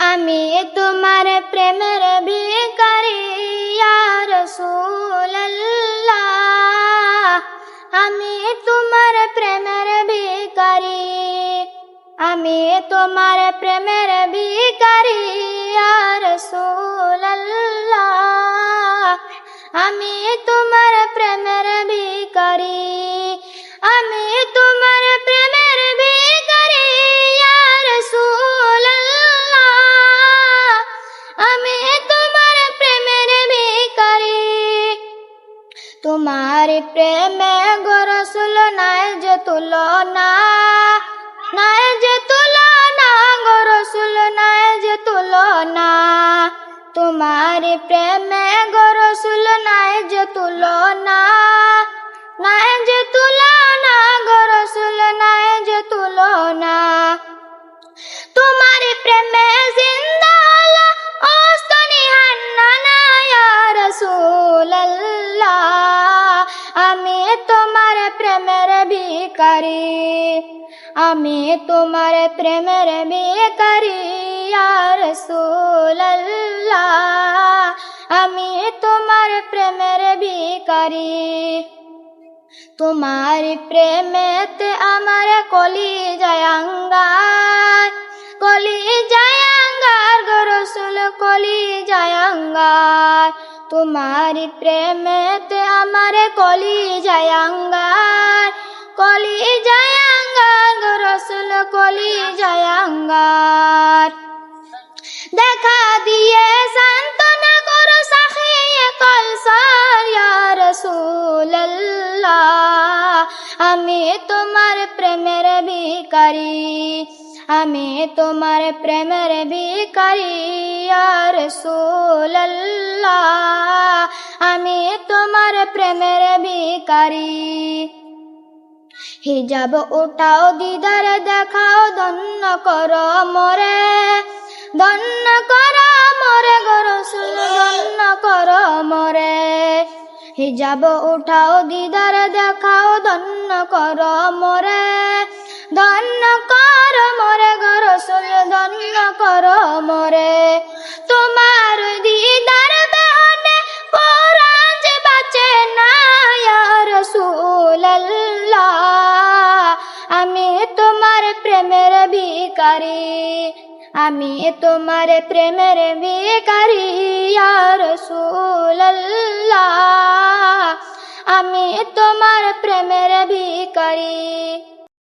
আমি তোমার প্রেমের ভিকারি রাসূলুল্লাহ। আমি তোমার প্রেমের ভিকারি আমি তোমার প্রেমের ভিকারি ইয়া রাসূলুল্লাহ। আমি তোমার তোমার প্রেমের ভিকারি তোমার প্রেমে গরসুল নাই যে তুলনা। প্রেমের আমি তোমার প্রেমের ইয়া রাসূলুল্লাহ, আমি তোমার প্রেমের ভিখারি তোমার প্রেমেতে আমার কলি জায়াঙ্গার কলি জায়াঙ্গার গরসুল কলি জায়াঙ্গার তোমার প্রেমেতে আমার কলি জায়াঙ্গার কলি জায়াঙ্গার। দেখা দিয়ে সান্ত্বনা করো সাখিয়ে কলসার ইয়া রাসূলুল্লাহ। আমি তোমার প্রেমের ভিখারি, আমি তোমার প্রেমের ভিখারি, ইয়া রাসূলুল্লাহ। আমি তোমার প্রেমের ভিখারি। হিজাব ওটাও দিদার দেখাও দন্ন কর মরে। দন্ন কর মরে গরসুল দন্ন কর মরে। হিজাব উঠাও, দিদার দেখাও দন্ন কর মরে। দন্ন কর প্রেমের ভিখারি। আমি তোমার প্রেমের বিকারি সুল্লা আমি তোমার প্রেমের ভিখারি।